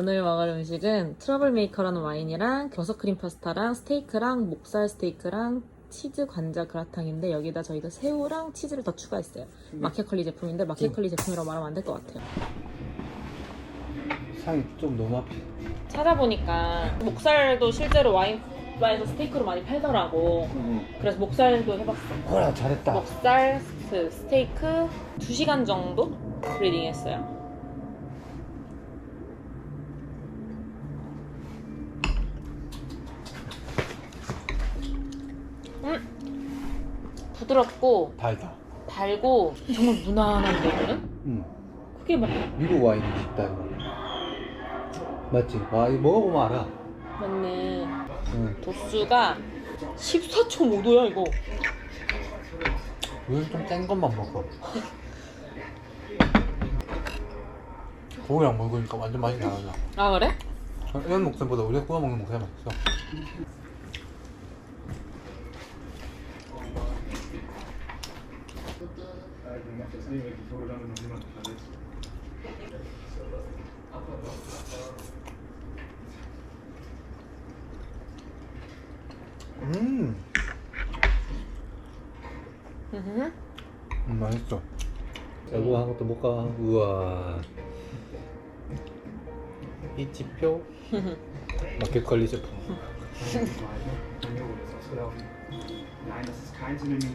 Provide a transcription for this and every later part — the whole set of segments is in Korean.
오늘 먹을 음식은 트러블 메이커라는 와인이랑 겨석 크림 파스타랑 스테이크랑 목살 스테이크랑 치즈 관자 그라탕인데 여기다 저희가 새우랑 치즈를 더 추가했어요. 마켓컬리 제품인데 마켓컬리 제품이라고 말하면 안 될 것 같아요. 향이 좀 너무 앞이 찾아보니까 목살도 실제로 와인 바에서 스테이크로 많이 팔더라고. 그래서 목살도 해봤어. 그래 잘했다 목살 스- 스테이크 2시간 정도 브리딩 했어요. 음! 부드럽고 달다 달고 정말 무난한데 이거는? 응 크게 막 미국 와인이 있다 이거 맞지? 와 이거 먹어보면 알아 맞네 응. 도수가 14.5도야 이거 왜좀센 것만 먹어 고기랑 먹으니까 완전 맛이 다르다 아 그래? 이런 목살보다 우리가 구워 먹는 목살이 맛있어 음, 음. 음 맛있어 여보 한 것도 못 가. 우와. 이 지표 마켓컬리 제품.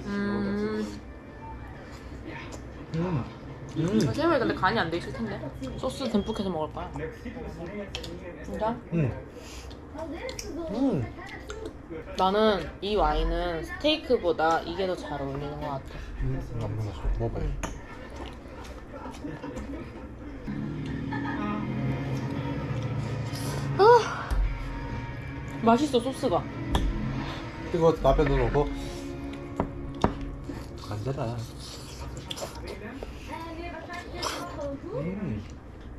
음. 음. 음. 새우에 근데 간이 안 돼 있을 텐데 소스 듬뿍 해서 먹을 거야 진짜? 음. 음. 나는 이 와인은 스테이크보다 이게 더 잘 어울리는 것 같아 음. 안 먹었어. 먹어봐요. 맛있어 소스가 이거 앞에 넣어놓고 간잖아. 음.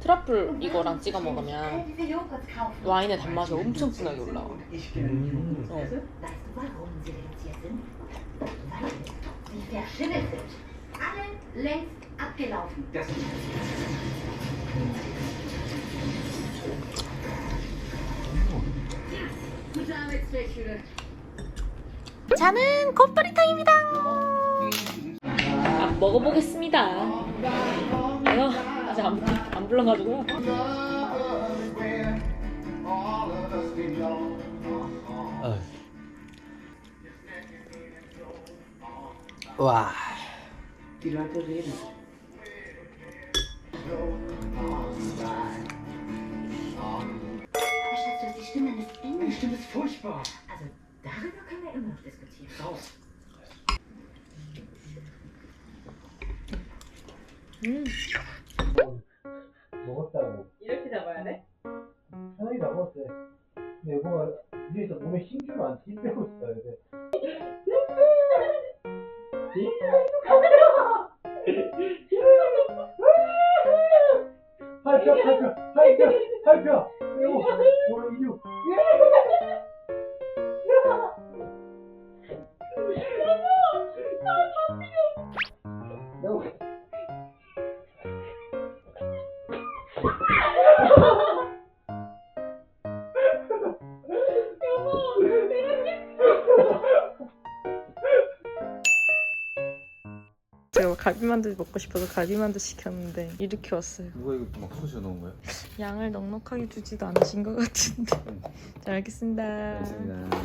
트러플 이거랑 찍어 먹으면 와인의 단맛이 엄청 진하게 올라와 음. 어. 저는 곱돌이탕입니다 아, 먹어보겠습니다 아유 아직 안, 안 불러가지고요 아. 와. Die Leute reden. Aber Schatz, die Stimme ist Meine ähnlich. Stimme ist furchtbar. Also darüber können wir immer noch diskutieren. Raus. 먹 で、僕は、じいちゃん、ごめん、真珠湾聞いてよって言われて。真珠真珠真珠真珠真珠真珠 갈비만두 먹고 싶어서 갈비만두 시켰는데 이렇게 왔어요 누가 이거 막 쑤셔 넣은 거야? 양을 넉넉하게 주지도 않으신 것 같은데 잘 알겠습니다 알겠습니다.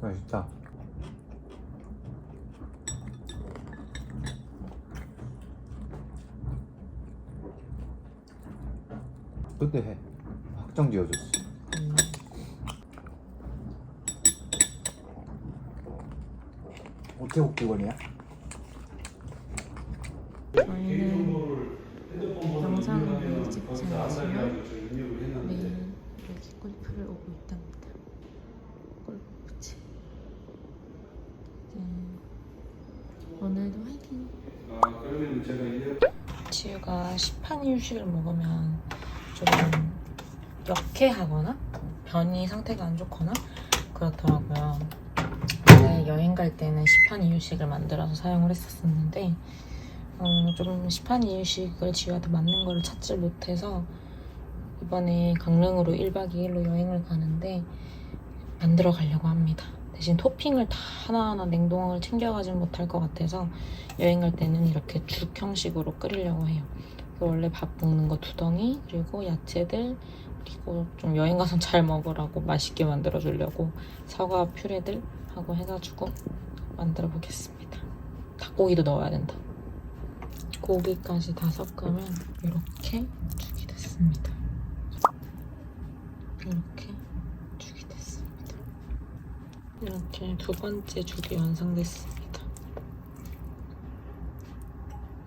맛있다. 근데 해. 확정 지어줬어. 어떻게 웃기거리야? 저희는 영상을 찍지 않지만 내일 여기 골프를 오고 있답니다. 골프치. 네. 오늘도 화이팅! 지우가 시판 휴식을 먹으면 좀 역해하거나 변이 상태가 안 좋거나 그렇더라고요. 여행 갈 때는 시판 이유식을 만들어서 사용을 했었었는데 어, 좀 시판 이유식을 지우한테 맞는 거를 찾질 못해서 이번에 강릉으로 1박 2일로 여행을 가는데 만들어 가려고 합니다. 대신 토핑을 다 하나하나 냉동을 챙겨가진 못할 것 같아서 여행 갈 때는 이렇게 죽 형식으로 끓이려고 해요. 그래서 원래 밥 먹는 거 두 덩이 그리고 야채들 그리고 좀 여행 가서 잘 먹으라고 맛있게 만들어 주려고 사과 퓨레들 하고 해가지고 만들어 보겠습니다. 닭고기도 넣어야 된다. 고기까지 다 섞으면 이렇게 죽이 됐습니다. 이렇게 죽이 됐습니다. 이렇게 두 번째 죽이 완성됐습니다.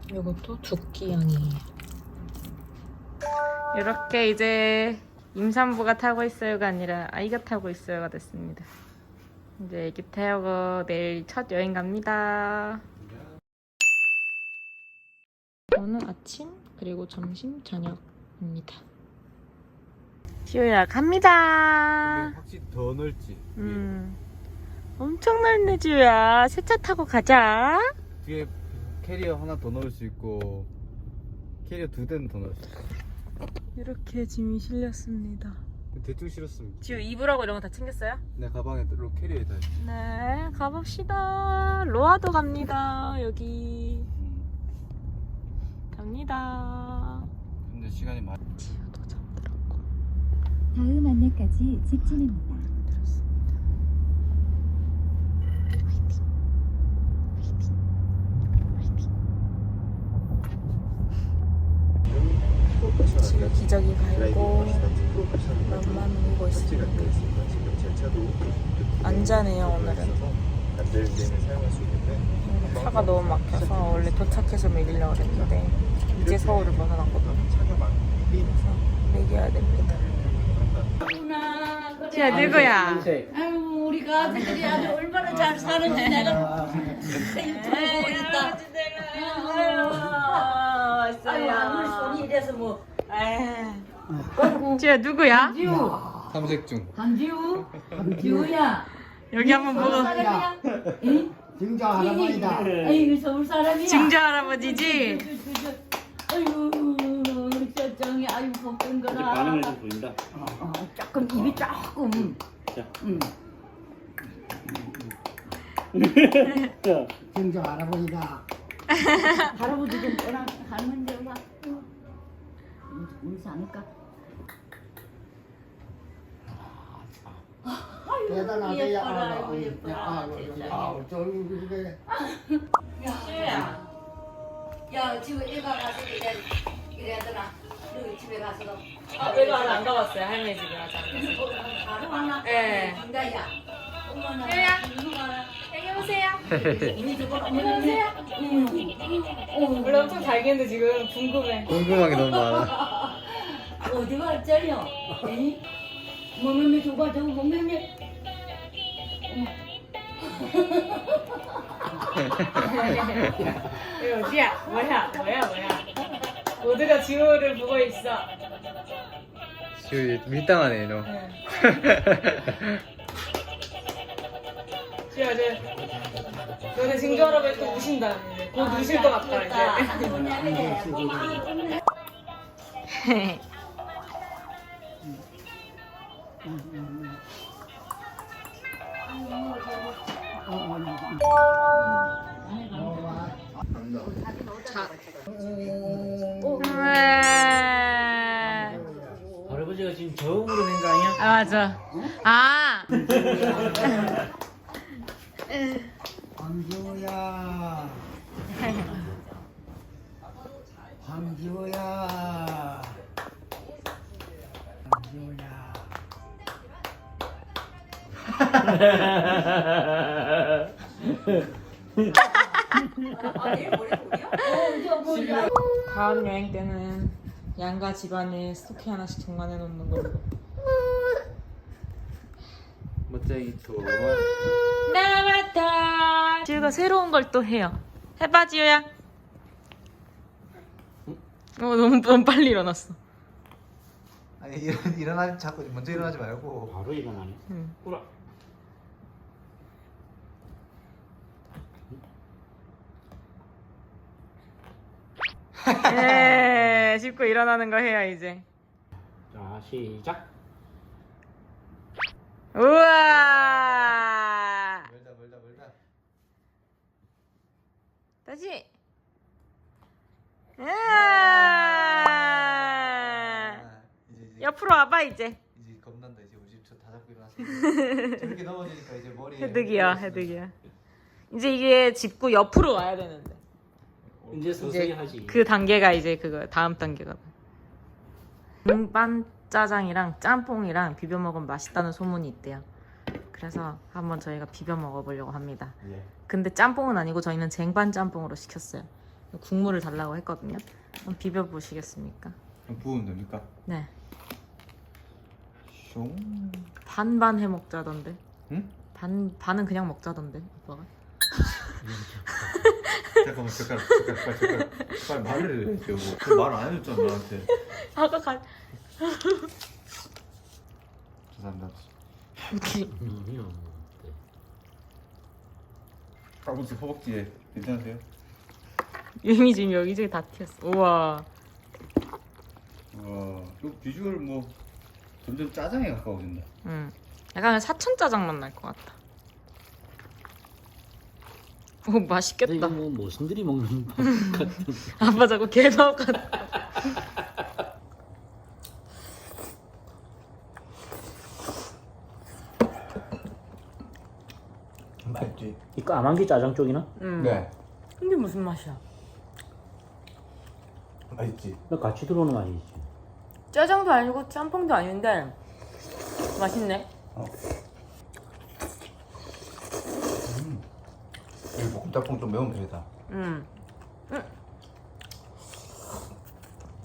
이것도 두끼양이에요. 이렇게 이제 임산부가 타고 있어요가 아니라 아이가 타고 있어요가 됐습니다. 이제 애기 태우고 내일 첫 여행 갑니다. 오늘 아침 그리고 점심 저녁입니다. 지우야 갑니다. 확실히 더 넓지. 음, 엄청 넓네 지우야. 새 차 타고 가자. 뒤에 캐리어 하나 더 넣을 수 있고 캐리어 두 대는 더 넣을 수 있어. 이렇게 짐이 실렸습니다. 대충 실었습니다. 지우 이불하고 이런 거 다 챙겼어요? 내 가방에 로 캐리어에 다. 네, 가봅시다. 로아도 갑니다. 여기 갑니다. 근데 시간이 많이. 지우도 잠들었고. 다음 안내까지 직진입니다. 지금 기저귀 갈고 맘만 울고 있습니다. 안 자네요 오늘은. 차가 너무 막혀서 원래 도착해서 먹이려고 그랬는데 이제 서울을 벗어났거든요. 그래서 먹여야 됩니다. 자 누구야? 아유 우리가 아들들이 아주 얼마나 잘 사는지 내가 유튜브에 보고 있다. 아유 아무리 손이 이래서 뭐. 지야 누구야? 지우, 삼색중. 한지우, 지우야. 여기 한번 서울 보고 사람이야? 응? 증자 할아버지다. 아이고 서울 사람이야. 증조 할아버지지? 아유 우리 저정이 아유 복된 거라. 반응을 좀 보인다. 어, 조금 입이 조금. 자. 응. 자, 증자 할아버지다. 할아버지 좀 떠나 할머니 좀 와. 우리 사니까. 대단하게 예뻐라, 야, 아이고, 예뻐라. 아, 아, 저기 그래. 지우야. 야, 지우 일가 가서 이래 이래더라. 너 집에 가서도. 아 외가 안 가봤어요 할머니 집에 아직 안 갔어요. 바로 왔나? 예. 인가야. 어머나. 지우야. 누가? 여기 오세요. 우리 집은 어머니세요? 응. 원래 엄청 잘겠는데 지금 궁금해. 궁금한 게 너무 많아. 어디 갔잖여? 에이? 뭐매매 줘봐, 저거 뭐매매. 이 거 어디야? 뭐야? 뭐야? 뭐야? 모두가 지호를 보고 있어. 지금 밀당하네 너. 지호야, 이제 너네 증조 할아버지 또 우신다는데 곧 우실 것 같다 이제. 할아버지가 지금 저음으로 낸 거 아니야? 아 맞아. 아. 황지호야. 황지호야. 황지호야. 다음 여행 때는 양가 집안에 스토키 하나씩 정관해 놓는 걸로. 멋쟁이 투어. 나왔다. 지우가 새로운 걸 또 해요. 해봐 지우야. 어 너무 너무 빨리 일어났어. 아니 일어, 일어나지 자꾸 먼저 일어나지 말고 바로 일어나네. 응. 꾸라. 예, 짚고 일어나는 거 해요 이제. 자, 시작. 우와. 멀다 멀다 멀다. 다시. 아, 으아. 이제 이제 옆으로 와봐 이제. 이제 겁난다 이제 우리 저다 잡고 일어났어. 저렇게 넘어지니까 이제 머리. 헤드기야 헤드기야. 이제 이게 짚고 옆으로 와야 되는데. 이제 서서히 하지. 그 단계가 이제 그거 다음 단계가. 등반 짜장이랑 짬뽕이랑 비벼 먹으면 맛있다는 소문이 있대요. 그래서 한번 저희가 비벼 먹어보려고 합니다. 예. 근데 짬뽕은 아니고 저희는 쟁반 짬뽕으로 시켰어요. 국물을 달라고 했거든요. 한번 비벼 보시겠습니까? 부으면 됩니까? 네. 숑. 반반 해 먹자던데. 응? 반 반은 그냥 먹자던데 오빠가. 잠깐만 젓가락 젓가락 젓가락 젓가락 빨리 말을 해요 말안 해줬잖아 나한테 아까 가. 죄송합니다 아니요. 네. 아버지 허벅지에 괜찮으세요? 이미 지금 여기저기 다 튀었어. 우와. 와 이거 비주얼 뭐 점점 짜장에 가까워진다 응. 약간 사천 짜장만 날것 같다. 오 근데 맛있겠다. 이거 뭐 모순들이 먹는 밥 같은. 아빠 자꾸 개밥 같다. 맛있지. 이 까만게 짜장 쪽이나? 응. 네. 이게 무슨 맛이야? 맛있지. 나 같이 들어오는 맛이지. 짜장도 아니고 짬뽕도 아닌데 맛있네. 이 볶음 짬뽕 좀 매운 편이다. 음.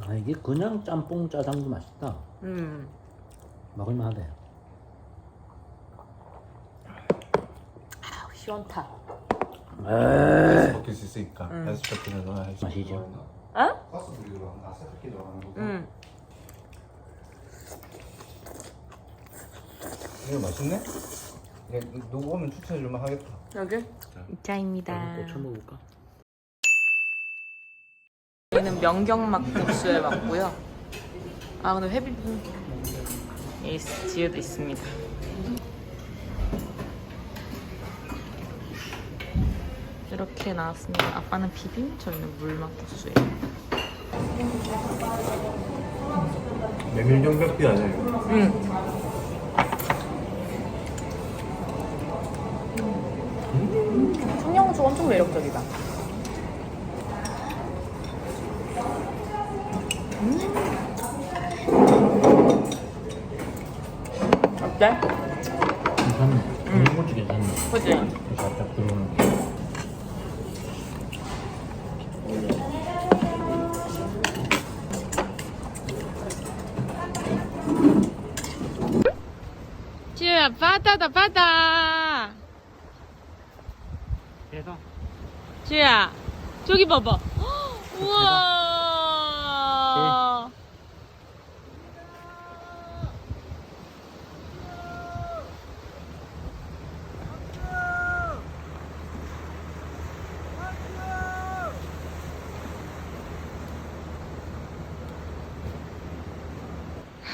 아 이게 그냥 짬뽕 짜장도 맛있다. 음. 먹을만하다. 아우, 시원타. 에이. 먹힐 수 있으니까. 음. 연습 때 너나 할수 맛이죠. 어? 가스 불리로 나 세탁기도 안 하고. 음. 이거 맛있네. 누구 오면 추천해 줄만 하겠다. 여기? 한번 꽂혀 먹을까? 여기는 명경막국수에 왔고요. 아 근데 회비 이 지유도 있습니다. 이렇게 나왔습니다. 아빠는 비빔, 저희는 물막국수예요. 메밀전병비 아니에요? 음. 청양고추 엄청 매력적이다. 음. 어때? 괜찮네. 음. 고추 괜찮네. 그지? 살짝 들어오는. 지우야 바다다 바다. 대박. 지우야 저기 봐봐. 헉, 우와.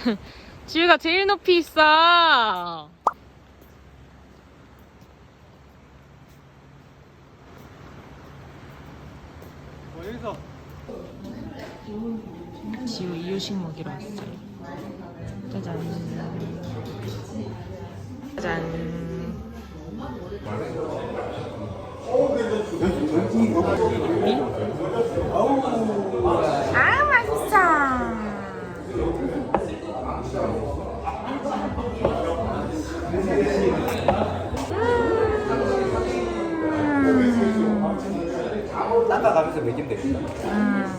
지우가 제일 높이 있어. 어디서? 지우 이유식 먹이러 왔어요. 짜잔. 짜잔. 아 맛있어. 닦아가면서 먹이면 되겠다.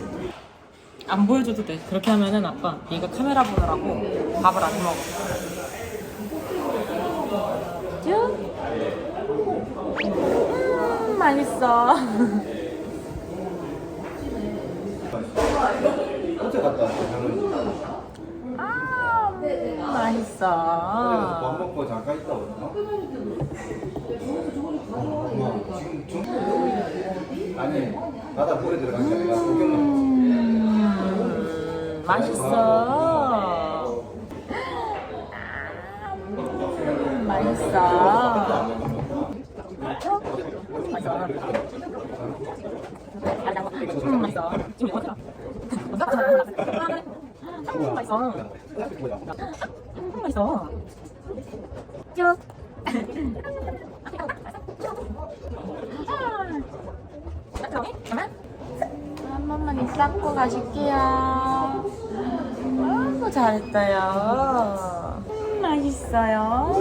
안 보여줘도 돼. 그렇게 하면은 아빠 얘가 카메라 보느라고 밥을 안 먹어. 쭉. 음, 맛있어. 어제 갔다 왔어, 저는. 아, 음, 밥 맛있어. 먹고 잠깐 있다 왔나? 뭐, 지금 좀. 아니, 바다 물에 들어간 게 아니라 구경만. 맛있어. 음, 맛있어. 음, 맛있어. 지금 이거 한국 맛있어. 한국 맛있어. 쭉. 아, 잠깐만. 번만 닦고 가실게요. 아이고, 잘했어요. 음, 맛있어요.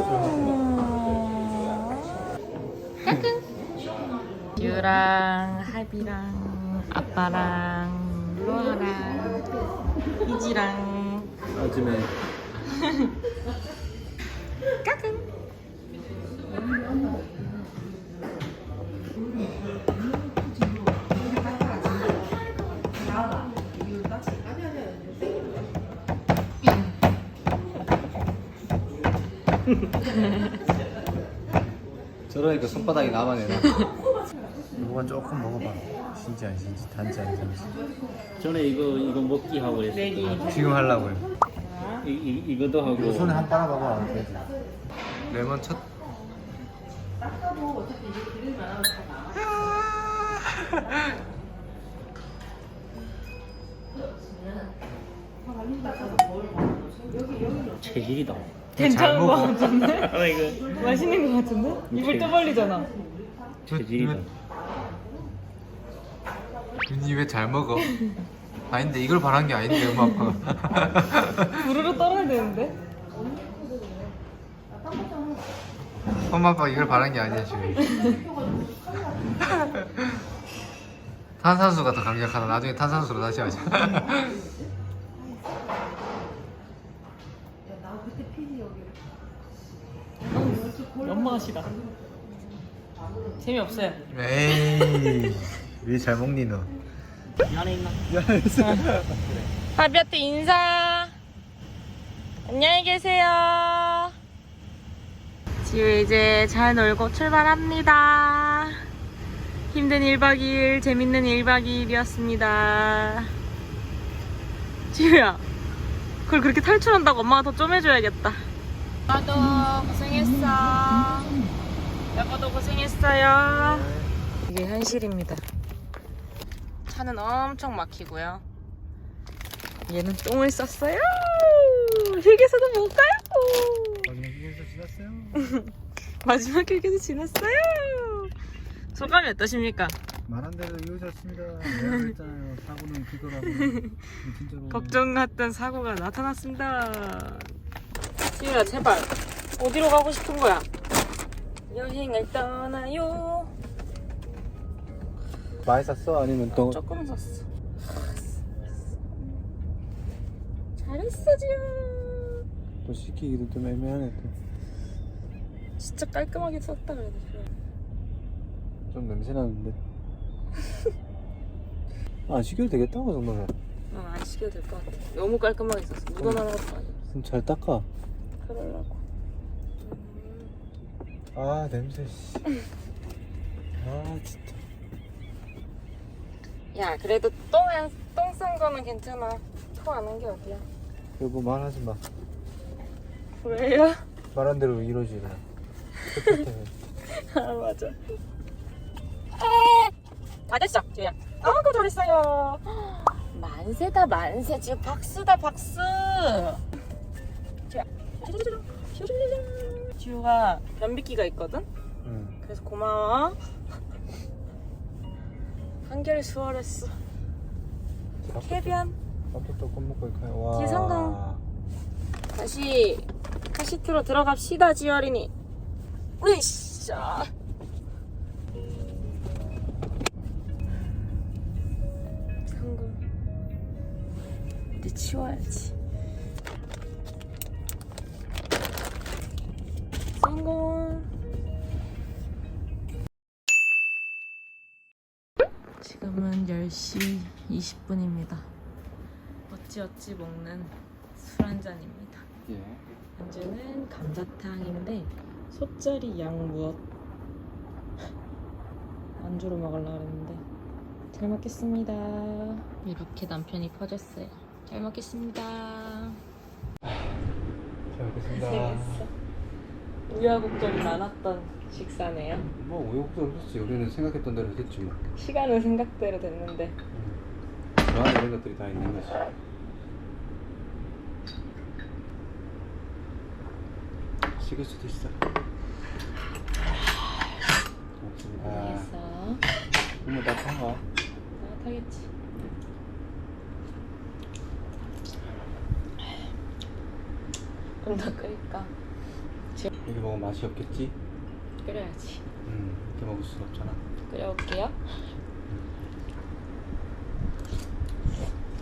까꿍. 유랑, 하비랑, 아빠랑, 로아랑, 이지랑. 요즘에 저러니까 손바닥이 남아내나 이거만 조금 먹어봐. 진짜 진짜 단지 아니지. 전에 이거 이거 먹기 하고 했어. 지금 하려고요. 이, 이 이거도 하고. 손에 한 빨아 봐봐. 되지? 레몬 첫. 체질이다. 괜찮은 거. 같은데? 아 이거 맛있는 거 같은데? 입을 또 벌리잖아. 체질이다. 윤이 왜 잘 먹어? 아닌데 이걸 바란 게 아닌데 엄마 아빠가 부르르 떨어야 되는데? 엄마 아빠가 이걸 바란 게 아니야 지금 탄산수가 더 강력하다 나중에 탄산수로 다시 하자 연마하시다. 재미없어요. 에이 왜 잘 먹니 너 안에 있나? 하비한테 인사. 안녕히 계세요. 지우 이제 잘 놀고 출발합니다. 힘든 1박 2일, 재밌는 1박 2일이었습니다. 지우야, 그걸 그렇게 탈출한다고 엄마가 더 좀 해줘야겠다. 오빠도 고생했어. 여보도 고생했어요. 이게 현실입니다. 차는 엄청 막히고요. 얘는 똥을 쌌어요. 휴게소도 못 가요. 여기서 지났어요 마지막 휴게소 지났어요. 소감이 어떠십니까? 말한 대로 이루어졌습니다 내가 그랬잖아요 사고는 그거라고 진짜로 걱정했던 사고가 나타났습니다. 지우야 제발 어디로 가고 싶은 거야? 여행을 떠나요. 많이 샀어? 아니면 또 조금 샀어. 잘했어 지우. 또 시키기도 좀 애매하네 진짜 깔끔하게 썼다 그래도. 좀 냄새 나는데 안 시켜도 되겠다고 정도면 어, 안 시켜도 될 것 같아. 너무 깔끔하게 썼어. 묻어나는 것도 아니고. 좀 잘 닦아 그러려고. 아 냄새 씨. 아 진짜 야, 그래도 똥, 똥싼 거는 괜찮아. 토 안 한 게 어디야. 여보 말하지 마 왜요? 말한 대로 이루어지래 어떡해 아, 맞아. 다 됐어, 지우야. 아이고, 잘했어요. 만세다, 만세. 지우 박수다, 박수. 지우가 변비기가 있거든? 응 그래서 고마워. 한결 수월했어. 캐비안. 조금 먹고 가요 와 성공. 다시 카시트로 들어갑시다, 지어린이. 으쌰. 성공. 이제 치워야지. 성공. 지금은 10시 20분입니다. 어찌어찌 먹는 술 한 잔입니다. 예. 안주는 감자탕인데 소짜리 양 무엇 안주로 먹으려고 했는데 잘 먹겠습니다. 이렇게 남편이 퍼줬어요. 잘 먹겠습니다. 잘 먹겠습니다. 우여곡절이 많았던 식사네요. 뭐 우여곡절 없었지. 우리는 생각했던 대로 됐지 뭐. 시간은 생각대로 됐는데 그 안에 이런 것들이 다 있는 거지. 식을 수도 있어. 고맙습니다. 알겠어. 국물 다 타가. 따뜻하겠지. 좀더 끓일까? 이렇게 먹으면 맛이 없겠지? 끓여야지. 음, 이렇게 먹을 순 없잖아. 끓여볼게요.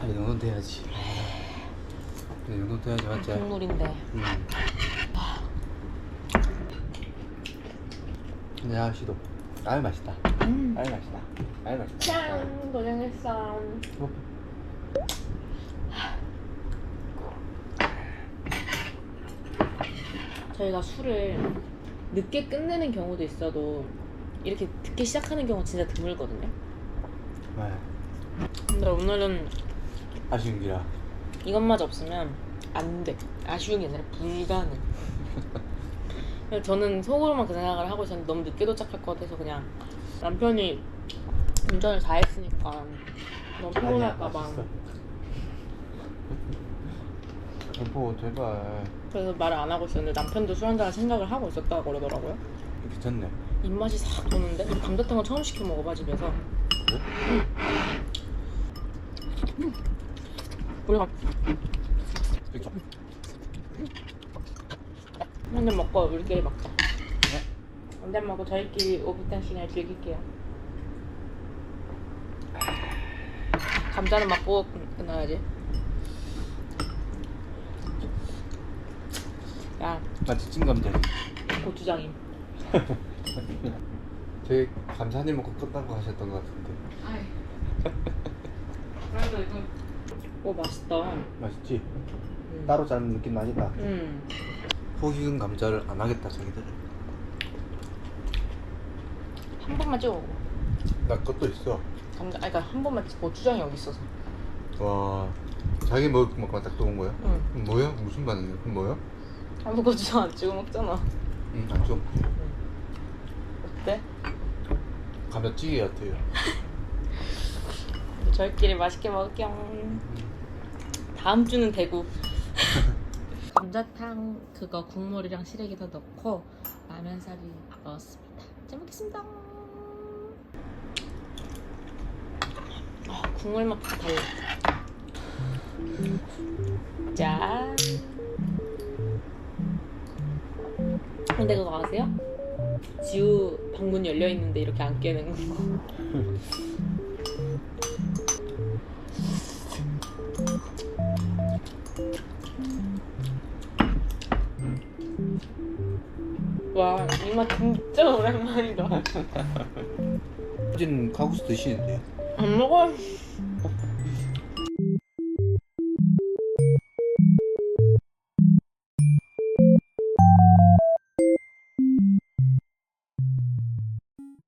아, 이 정도는 돼야지. 이 정도는 돼야지, 맞지? 국물인데. 음. 야, 시도. 아유, 맛있다. 음. 아유, 맛있다. 아유, 맛있다. 짠! 고생했어. 저희가 술을 늦게 끝내는 경우도 있어도 이렇게 늦게 시작하는 경우 진짜 드물거든요. 네. 근데 오늘은 아쉬운 기라. 이것마저 없으면 안 돼. 아쉬운 게 아니라 불가능. 그래서 저는 속으로만 그 생각을 하고 있었는데 너무 늦게 도착할 것 같아서 그냥 남편이 운전을 다 했으니까 너무 피곤할까봐. 여보, 제발. 그래서 말을 안 하고 있었는데 남편도 술 한잔 생각을 하고 있었다고 그러더라고요. 괜찮네. 입맛이 싹 도는데 감자탕은 처음 시켜 먹어봐 집에서. 그래? 음. 우리가 한잔 먹고 우리끼리 먹자. 한잔 먹고 저희끼리 오붓한 시간을 즐길게요. 감자는 맛보고 끝나야지. 야 마치 찐 감자지. 고추장임. 저희 감자 한입 먹고 끝나고 하셨던 것 같은데. 그래도 이거 오 맛있다. 맛있지? 음. 따로 자른 느낌 나니까. 음. 속 익은 감자를 안 하겠다, 자기들은. 한 번만 찍어 먹어. 나 것도 있어. 감자, 아니, 그러니까 한 번만 찍- 고추장이 여기 있어서. 와, 자기 먹을 것만 딱 떠온 거야? 응. 뭐야? 무슨 반응이야? 그럼 뭐야? 아무 고추장 안 찍어 먹잖아. 응, 안 좀. 어때? 감자찌개 같아요. 저희끼리 맛있게 먹을게요. 다음 주는 대구. 감자탕 그거 국물이랑 시래기도 넣고 라면사리 넣었습니다. 잘 먹겠습니다. 아, 국물 맛부터 달라. 짠. 근데 그거 아세요? 지우 방문 열려 있는데 이렇게 안 깨는 거. 와, 이 맛 진짜 오랜만이다. 진 칼국수 드시는데. 안 먹어.